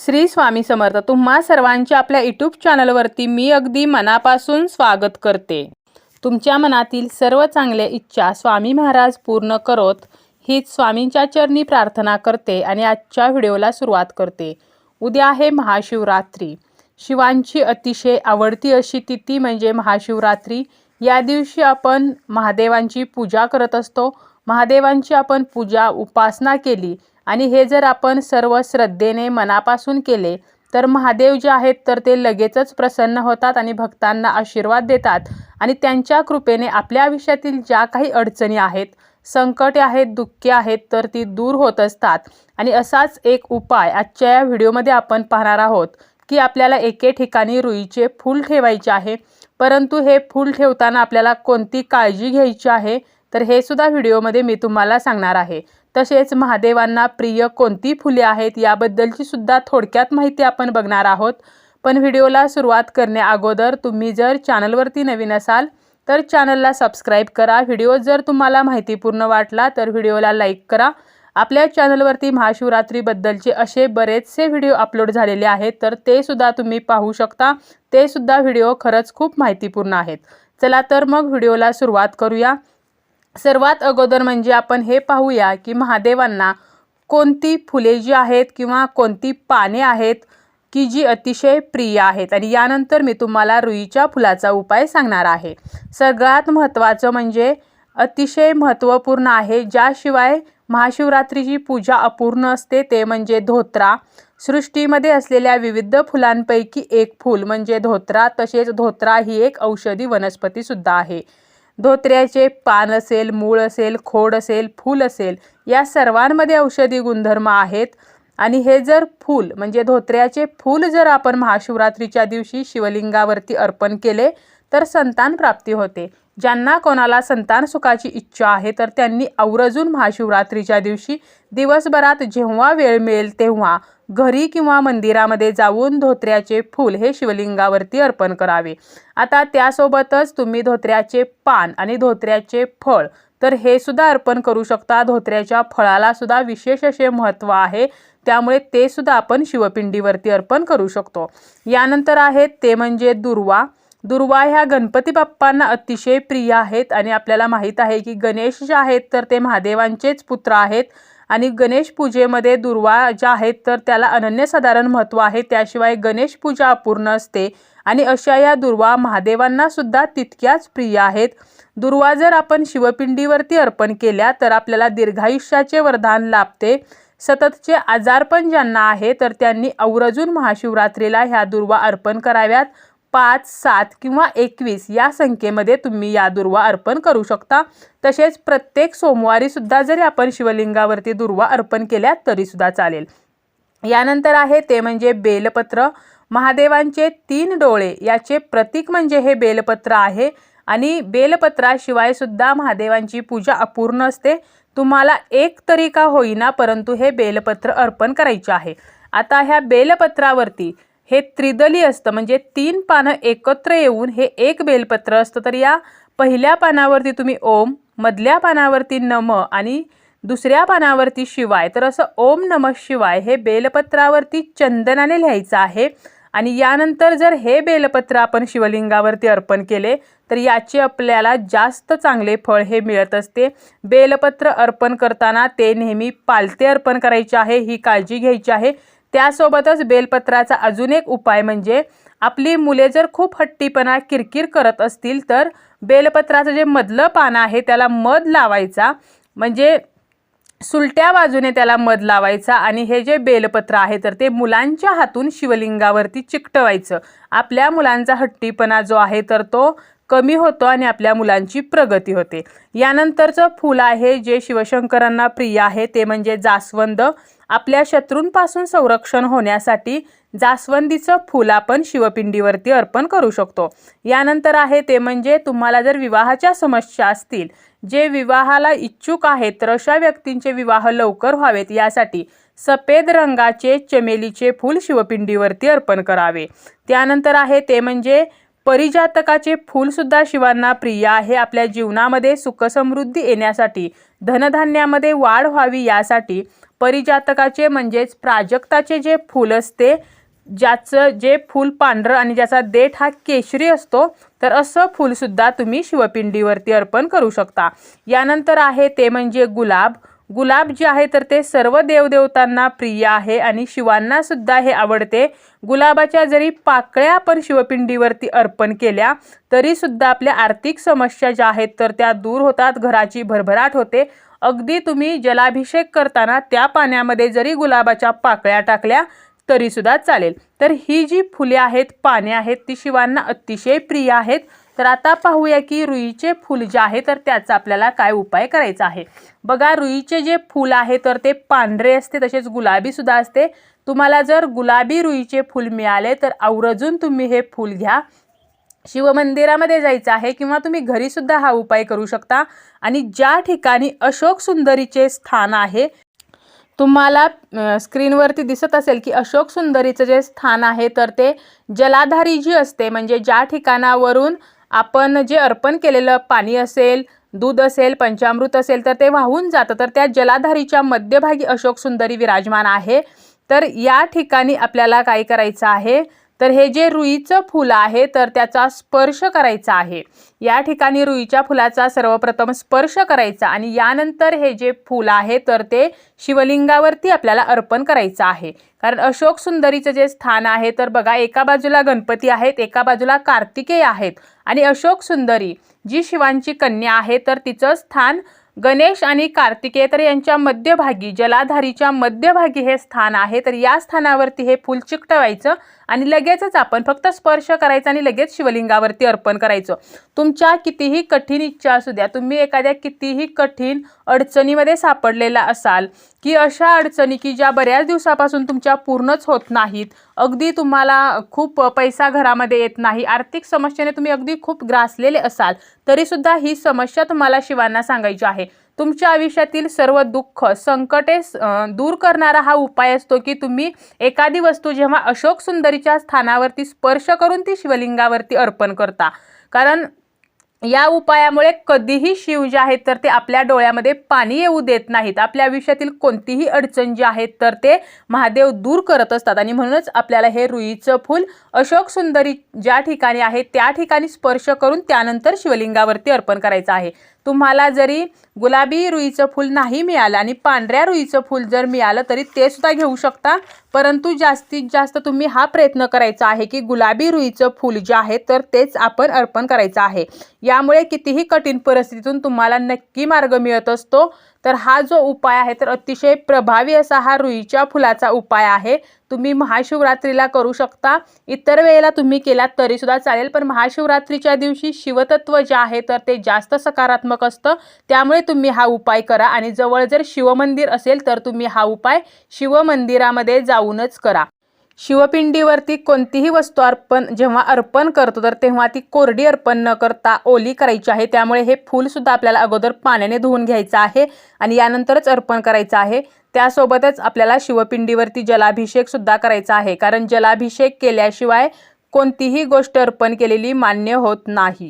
श्री स्वामी समर्थ तुम्हा सर्वांच्या आपल्या यूट्यूब चॅनलवरती मी अगदी मनापासून स्वागत करते. तुमच्या मनातील सर्व चांगल्या इच्छा स्वामी महाराज पूर्ण करोत हीच स्वामींच्या चरणी प्रार्थना करते आणि आजच्या व्हिडिओला सुरुवात करते. उद्या आहे महाशिवरात्री. शिवांची अतिशय आवडती अशी तिथी म्हणजे महाशिवरात्री. या दिवशी आपण महादेवांची पूजा करत असतो. महादेवांची आपण पूजा उपासना केली. आणि हे जर आपण सर्व श्रद्धेने मनापासून केले तर महादेव जे आहेत तर ते लगेचच प्रसन्न होतात आणि भक्तांना आशीर्वाद देतात. आणि त्यांच्या कृपेने आपल्या आयुष्यातील ज्या काही अडचणी आहेत संकटे आहेत दुःखे आहेत तर ती दूर होत असतात. आणि असाच एक उपाय आजच्या या व्हिडिओमध्ये आपण पाहणार आहोत की आपल्याला एके ठिकाणी रुईचे फूल ठेवायचे आहे. परंतु हे फूल ठेवताना आपल्याला कोणती काळजी घ्यायची आहे? तर हे सुद्धा व्हिडिओमध्ये मी तुम्हाला सांगणार आहे. तसेच महादेवांना प्रिय कोणती फुले आहेत याबद्दलची सुद्धा थोडक्यात माहिती आपण बघणार आहोत. पण व्हिडिओला सुरुवात करण्याअगोदर तुम्ही जर चॅनलवरती नवीन असाल तर चॅनलला सबस्क्राईब करा. व्हिडिओ जर तुम्हाला माहितीपूर्ण वाटला तर व्हिडिओला लाईक करा. आपल्या चॅनलवरती महाशिवरात्रीबद्दलचे असे बरेचसे व्हिडिओ अपलोड झालेले आहेत तर ते सुद्धा तुम्ही पाहू शकता. ते सुद्धा व्हिडिओ खरंच खूप माहितीपूर्ण आहेत. चला तर मग व्हिडिओला सुरुवात करूया. सर्वात अगोदर म्हणजे आपण हे पाहूया की महादेवांना कोणती फुले जी आहेत किंवा कोणती पाने आहेत की जी अतिशय प्रिय आहेत. आणि यानंतर मी तुम्हाला रुईच्या फुलाचा उपाय सांगणार आहे. सगळ्यात महत्त्वाचं म्हणजे अतिशय महत्त्वपूर्ण आहे. ज्याशिवाय महाशिवरात्रीची पूजा अपूर्ण असते ते म्हणजे धोत्रा. सृष्टीमध्ये असलेल्या विविध फुलांपैकी एक फूल म्हणजे धोत्रा. तसेच धोत्रा ही एक औषधी वनस्पतीसुद्धा आहे. धोत्र्याचे पान असेल मूळ असेल खोड असेल फूल असेल या सर्वांमध्ये औषधी गुणधर्म आहेत. आणि हे जर फूल म्हणजे धोत्र्याचे फूल जर आपण महाशिवरात्रीच्या दिवशी शिवलिंगावरती अर्पण केले तर संतान प्राप्ती होते. ज्यांना कोणाला संतान सुखाची इच्छा आहे तर त्यांनी आवर्जून महाशिवरात्रीच्या दिवशी दिवसभरात जेव्हा वेळ मिळेल तेव्हा घरी किंवा मंदिरामध्ये जाऊन धोत्र्याचे फूल हे शिवलिंगावरती अर्पण करावे. आता त्यासोबतच तुम्ही धोत्र्याचे पान आणि धोत्र्याचे फळ तर हे सुद्धा अर्पण करू शकता. धोत्र्याच्या फळाला सुद्धा विशेष असे महत्त्व आहे. त्यामुळे ते सुद्धा आपण शिवपिंडीवरती अर्पण करू शकतो. यानंतर आहेत ते म्हणजे दुर्वा. दुर्वा ह्या गणपती बाप्पांना अतिशय प्रिय आहेत आणि आपल्याला माहीत आहे की गणेश जे आहेत तर ते महादेवांचेच पुत्र आहेत. आणि गणेश पूजेमध्ये दुर्वा ज्या आहेत तर त्याला अनन्यसाधारण महत्त्व आहे. त्याशिवाय गणेश पूजा अपूर्ण असते. आणि अशा या दुर्वा महादेवांना सुद्धा तितक्याच प्रिय आहेत. दुर्वा जर आपण शिवपिंडीवरती अर्पण केल्या तर आपल्याला दीर्घायुष्याचे वरदान लाभते. सततचे आजारपण ज्यांना आहे तर त्यांनी आवर्जून महाशिवरात्रीला ह्या दुर्वा अर्पण कराव्यात. पाच सात किंवा एकवीस या संख्येमध्ये तुम्ही या दुर्वा अर्पण करू शकता. तसेच प्रत्येक सोमवारी सुद्धा जरी आपण शिवलिंगावरती दुर्वा अर्पण केल्या तरीसुद्धा चालेल. यानंतर आहे ते म्हणजे बेलपत्र. महादेवांचे तीन डोळे याचे प्रतीक म्हणजे हे बेलपत्र आहे आणि बेलपत्राशिवाय सुद्धा महादेवांची पूजा अपूर्ण असते. तुम्हाला एक तरी का होईना परंतु हे बेलपत्र अर्पण करायचे आहे. आता ह्या बेलपत्रावरती हे त्रिदली असतं. म्हणजे तीन पानं एकत्र येऊन हे एक बेलपत्र असतं. तर या पहिल्या पानावरती तुम्ही ओम मधल्या पानावरती नम आणि दुसऱ्या पानावरती शिवाय. तर असं ओम नम शिवाय हे बेलपत्रावरती चंदनाने लिहायचं आहे. आणि यानंतर जर हे बेलपत्र आपण शिवलिंगावरती अर्पण केले तर याचे आपल्याला जास्त चांगले फळ हे मिळत असते. बेलपत्र अर्पण करताना ते नेहमी पालते अर्पण करायचे आहे ही काळजी घ्यायची आहे. त्यासोबतच बेलपत्राचा अजून एक उपाय म्हणजे आपली मुले जर खूप हट्टीपणा किरकिर करत असतील तर बेलपत्राचं जे मधलं पानं आहे त्याला मध लावायचा. म्हणजे सुलट्या बाजूने त्याला मध लावायचा आणि हे जे बेलपत्र आहे तर ते मुलांच्या हातून शिवलिंगावरती चिकटवायचं. आपल्या मुलांचा हट्टीपणा जो आहे तर तो कमी होतो आणि आपल्या मुलांची प्रगती होते. यानंतरचं फूल आहे जे शिवशंकरांना प्रिय आहे ते म्हणजे जास्वंद. आपल्या शत्रूंपासून संरक्षण होण्यासाठी जास्वंदीचं फूल आपण शिवपिंडीवरती अर्पण करू शकतो. यानंतर आहे ते म्हणजे तुम्हाला जर विवाहाच्या समस्या असतील जे विवाहाला इच्छुक आहेत तर अशा व्यक्तींचे विवाह लवकर व्हावेत. यासाठी सफेद रंगाचे चमेलीचे फूल शिवपिंडीवरती अर्पण करावे. त्यानंतर आहे ते म्हणजे परिजातकाचे फूलसुद्धा शिवांना प्रिय आहे. आपल्या जीवनामध्ये सुखसमृद्धी येण्यासाठी धनधान्यामध्ये वाढ व्हावी यासाठी परिजातकाचे म्हणजेच प्राजक्ताचे जे फूल असते ज्याचं जे फूल पांढरं आणि ज्याचा देठ हा केशरी असतो तर असं फूलसुद्धा तुम्ही शिवपिंडीवरती अर्पण करू शकता. यानंतर आहे ते म्हणजे गुलाब. गुलाब जे आहे तर ते सर्व देवदेवतांना प्रिय आहे आणि शिवांना सुद्धा हे आवडते. गुलाबाच्या जरी पाकळ्या आपण शिवपिंडीवरती अर्पण केल्या तरीसुद्धा आपल्या आर्थिक समस्या ज्या आहेत तर त्या दूर होतात घराची भरभराट होते. अगदी तुम्ही जलाभिषेक करताना त्या पाण्यामध्ये जरी गुलाबाच्या पाकळ्या टाकल्या तरीसुद्धा चालेल. तर ही जी फुले आहेत पाने आहेत ती शिवांना अतिशय प्रिय आहेत. तर आता पाहूया की रुईचे फूल जे आहे तर त्याचा आपल्याला काय उपाय करायचा आहे? बघा रुईचे जे फूल आहे तर ते पांढरे असते तसेच गुलाबीसुद्धा असते. तुम्हाला जर गुलाबी रुईचे फूल मिळाले तर आवर्जून तुम्ही हे फूल घ्या. शिवमंदिरामध्ये जायचं आहे किंवा तुम्ही घरीसुद्धा हा उपाय करू शकता. आणि ज्या ठिकाणी अशोक सुंदरीचे स्थान आहे तुम्हाला स्क्रीनवरती दिसत असेल की अशोक सुंदरीचं जे स्थान आहे तर ते जलाधारी जी असते म्हणजे ज्या ठिकाणावरून आपण जे अर्पण केलेलं पाणी असेल दूध असेल पंचामृत असेल तर ते वाहून जातं. तर त्या जलाधारीच्या मध्यभागी अशोक सुंदरी विराजमान आहे. तर या ठिकाणी आपल्याला काय करायचं आहे तर हे जे रुईचं फुल आहे तर त्याचा स्पर्श करायचा आहे. या ठिकाणी रुईच्या फुलाचा सर्वप्रथम स्पर्श करायचा आणि यानंतर हे जे फूल आहे तर ते शिवलिंगावरती आपल्याला अर्पण करायचं आहे. कारण अशोक सुंदरीचं जे स्थान आहे तर बघा एका बाजूला गणपती आहेत एका बाजूला कार्तिकेय आहेत आणि अशोक सुंदरी जी शिवांची कन्या आहे तर तिचं स्थान गणेश आणि कार्तिकेय तर यांच्या मध्यभागी जलाधारीच्या मध्यभागी हे स्थान आहे. तर या स्थानावरती हे फूल चिकटवायचं आणि लगेचच आपण फक्त स्पर्श करायचा आणि लगेच शिवलिंगावरती अर्पण करायचं. तुमच्या कितीही कठीण इच्छा असू द्या तुम्ही एखाद्या कितीही कठीण अडचणीमध्ये सापडलेला असाल की अशा अडचणी की ज्या बऱ्याच दिवसापासून तुमच्या पूर्णच होत नाहीत अगदी तुम्हाला खूप पैसा घरामध्ये येत नाही आर्थिक समस्येने तुम्ही अगदी खूप ग्रासलेले असाल तरीसुद्धा ही समस्या तुम्हाला शिवांना सांगायची आहे. तुमच्या आयुष्यातील सर्व दुःख संकटे दूर करणारा हा उपाय असतो की तुम्ही एखादी वस्तू जेव्हा अशोक सुंदरीच्या स्थानावरती स्पर्श करून ती शिवलिंगावरती अर्पण करता. कारण या उपायामुळे कधीही शिव जे आहेत तर ते आपल्या डोळ्यामध्ये पाणी येऊ देत नाहीत. आपल्या आयुष्यातील कोणतीही अडचण जी आहेत तर ते महादेव दूर करत असतात. आणि म्हणूनच आपल्याला हे रुईचं फूल अशोक सुंदरी ज्या ठिकाणी आहे त्या ठिकाणी स्पर्श करून त्यानंतर शिवलिंगावरती अर्पण करायचं आहे. तुम्हाला जरी गुलाबी रुईचं फूल नाही मिळालं आणि पांढऱ्या रुईचं फूल जर मिळालं तरी ते सुद्धा घेऊ शकता. परंतु जास्तीत जास्त तुम्ही हा प्रयत्न करायचा आहे की गुलाबी रुईचं फूल जे आहे तर तेच आपण अर्पण करायचं आहे. यामुळे कितीही कठीण परिस्थितीतून तुम्हाला नक्की मार्ग मिळत असतो. तर हा जो उपाय आहे तर अतिशय प्रभावी असा हा रुईच्या फुलाचा उपाय आहे. तुम्ही महाशिवरात्रीला करू शकता. इतर वेळेला तुम्ही केलात तरीसुद्धा चालेल पण महाशिवरात्रीच्या दिवशी शिवतत्व जे आहे तर ते जास्त सकारात्मक असतं. त्यामुळे तुम्ही हा उपाय करा आणि जवळ जर शिवमंदिर असेल तर तुम्ही हा उपाय शिवमंदिरामध्ये जाऊनच करा. शिवपिंडीवरती कोणतीही वस्तू अर्पण जेव्हा अर्पण करतो तर तेव्हा ती कोरडी अर्पण न करता ओली करायची आहे. त्यामुळे हे फूलसुद्धा आपल्याला अगोदर पाण्याने धुवून घ्यायचं आहे आणि यानंतरच अर्पण करायचं आहे. त्यासोबतच आपल्याला शिवपिंडीवरती जलाभिषेकसुद्धा करायचा आहे कारण जलाभिषेक केल्याशिवाय कोणतीही गोष्ट अर्पण केलेली मान्य होत नाही.